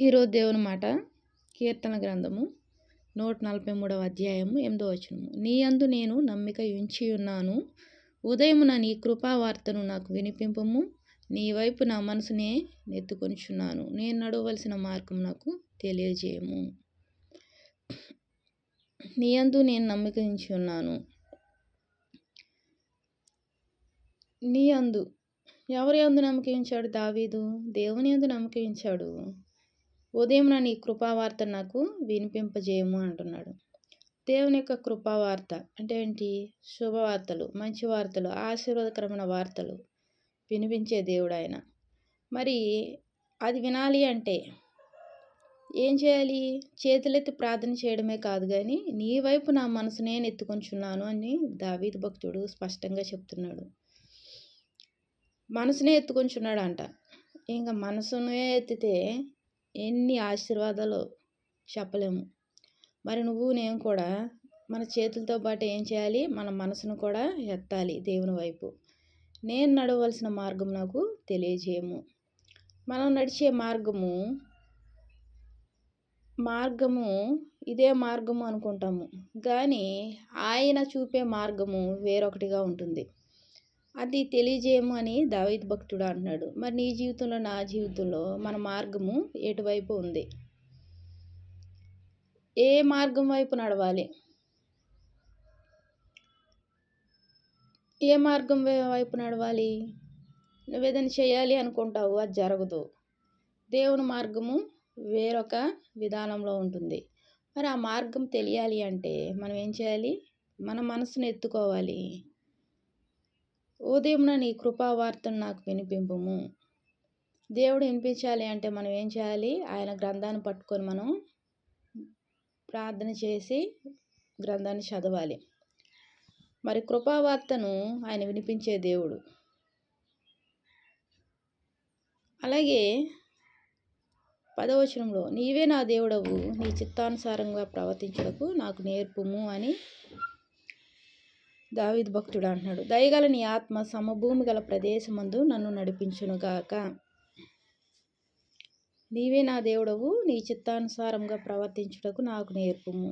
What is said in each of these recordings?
ఈరోజు దేవుని మాట కీర్తన గ్రంథము నూట నలభై మూడవ అధ్యాయము ఎనిమిదో వచనము. నీ అందు నేను నమ్మిక ఉంచి ఉన్నాను. ఉదయమున నీ కృపావార్తను నాకు వినిపింపము. నీ వైపు నా మనసునే నెత్తుకొనిచున్నాను. నేను నడవలసిన మార్గం నాకు తెలియజేయము. నీ అందు నేను నమ్మిక ఉంచి ఉన్నాను. నీ అందు ఎవరి అందు నమ్మకించాడు? దావీదు. దేవుని అందు నమ్మకించాడు. ఉదయం నీ కృపావార్త నాకు వినిపింపజేయము అంటున్నాడు. దేవుని యొక్క కృపావార్త అంటే ఏంటి? శుభవార్తలు మంచి వార్తలు ఆశీర్వాదకరమైన వార్తలు వినిపించే దేవుడు ఆయన. మరి అది వినాలి అంటే ఏం చేయాలి? చేతులెత్తి ప్రార్థన చేయడమే కాదు కానీ నీ వైపు నా మనసు నేను ఎత్తుకొంచున్నాను అని దావీద్ భక్తుడు స్పష్టంగా చెప్తున్నాడు. మనసునే ఎత్తుకొంచున్నాడు అంట ఇంకా మనసునే ఎత్తితే ఎన్ని ఆశీర్వాదాలు చెప్పలేము. మరి నువ్వు నేను కూడా మన చేతులతో పాటు ఏం చేయాలి? మన మనసును కూడా ఎత్తాలి దేవుని వైపు. నేను నడవలసిన మార్గం నాకు తెలియజేయము. మనం నడిచే మార్గము మార్గము ఇదే మార్గము అనుకుంటాము. కానీ ఆయన చూపే మార్గము వేరొకటిగా ఉంటుంది. అది తెలియజేయము అని దావీద్ భక్తుడు అంటున్నాడు. మరి నీ జీవితంలో నా జీవితంలో మన మార్గము ఎటువైపు ఉంది? ఏ మార్గం వైపు నడవాలి? ఏ మార్గం వైపు నడవాలి? నువ్వేదైనా చేయాలి అనుకుంటావు అది జరగదు. దేవుని మార్గము వేరొక విధానంలో ఉంటుంది. మరి ఆ మార్గం తెలియాలి అంటే మనం ఏం చేయాలి? మన మనసును ఎత్తుకోవాలి. ఉదయంన నీ కృపావార్తను నాకు వినిపింపుము. దేవుడు వినిపించాలి అంటే మనం ఏం చేయాలి? ఆయన గ్రంథాన్ని పట్టుకొని మనం ప్రార్థన చేసి గ్రంథాన్ని చదవాలి. మరి కృపావార్తను ఆయన వినిపించే దేవుడు. అలాగే పదవచనంలో నీవే నా దేవుడవు నీ చిత్తానుసారంగా ప్రవర్తించడకు నాకు నేర్పుము అని దావిద్ భక్తుడు అంటున్నాడు దయగల నీ ఆత్మ సమభూమి గల ప్రదేశమందు నన్ను నడిపించునుగాక. నీవే నా దేవుడవు నీ చిత్తానుసారంగా ప్రవర్తించుటకు నాకు నేర్పుము.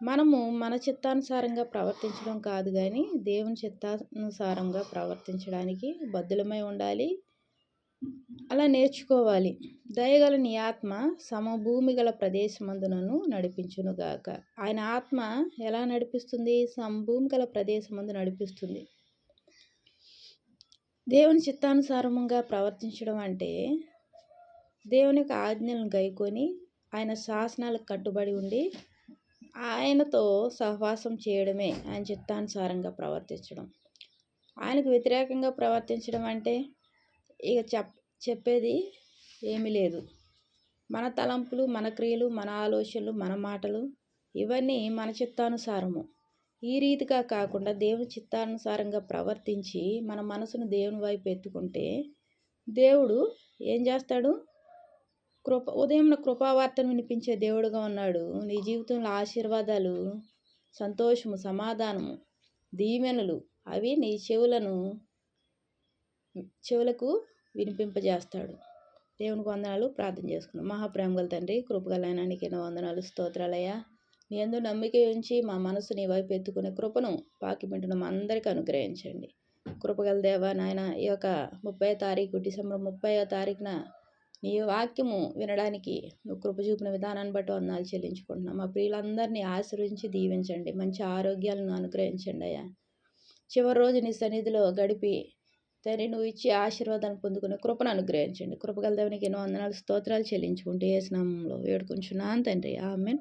మనము మన చిత్తానుసారంగా ప్రవర్తించడం కాదు కానీ దేవుని చిత్తానుసారంగా ప్రవర్తించడానికి బద్దులమై ఉండాలి అలా నేర్చుకోవాలి. దయగల నీ ఆత్మ సమభూమి గల ప్రదేశమందునను నడిపించునుగాక ఆయన ఆత్మ ఎలా నడిపిస్తుంది? సమభూమి గల ప్రదేశమందు నడిపిస్తుంది. దేవుని చిత్తానుసారంగా ప్రవర్తించడం అంటే దేవుని యొక్క ఆజ్ఞలను గైకొని ఆయన శాసనాలకు కట్టుబడి ఉండి ఆయనతో సహవాసం చేయడమే ఆయన చిత్తానుసారంగా ప్రవర్తించడం. ఆయనకు వ్యతిరేకంగా ప్రవర్తించడం అంటే ఇక చెప్ చెప్పేది ఏమీ లేదు. మన తలంపులు మన క్రియలు మన ఆలోచనలు మన మాటలు ఇవన్నీ మన చిత్తానుసారము. ఈ రీతిగా కాకుండా దేవుని చిత్తానుసారంగా ప్రవర్తించి మన మనసును దేవుని వైపు ఎత్తుకుంటే దేవుడు ఏం చేస్తాడు? కృప ఉదయం కృపావార్తను వినిపించే దేవుడుగా ఉన్నాడు. నీ జీవితంలో ఆశీర్వాదాలు సంతోషము సమాధానము దీవెనలు అవి నీ చెవులను చెవులకు వినిపింపజేస్తాడు. దేవునికి వందనాలు. ప్రార్థన చేసుకున్నాం మహాప్రేమ గల తండ్రి కృపగలైనానికి ఎన్నో వందనాలు. స్తోత్రాలయ్యా. నీ ఎందు నమ్మిక ఉంచి మా మనసు నీ వైపు ఎత్తుకునే కృపను పాకిపెట్టడం అందరికీ అనుగ్రహించండి. కృపగల దేవ నాయన ఈ యొక్క ముప్పై తారీఖు డిసెంబర్ ముప్పై తారీఖున నీ వాక్యము వినడానికి నువ్వు కృప చూపిన విధానాన్ని బట్టి వందాలు చెల్లించుకుంటున్నాం. మా ప్రియులందరినీ ఆశ్రయించి దీవించండి. మంచి ఆరోగ్యాలను అనుగ్రహించండి అయ్యా. చివరి రోజు నీ సన్నిధిలో గడిపి తండ్రి నువ్వు ఇచ్చే ఆశీర్వాదాన్ని పొందుకునే కృపను అనుగ్రహించండి. కృపగల దేవునికి ఎన్నో వందనాలు స్తోత్రాలు చెల్లించుకుంటూ ఏ స్నామంలో వేడుకుంటున్నాను తండ్రి ఆమె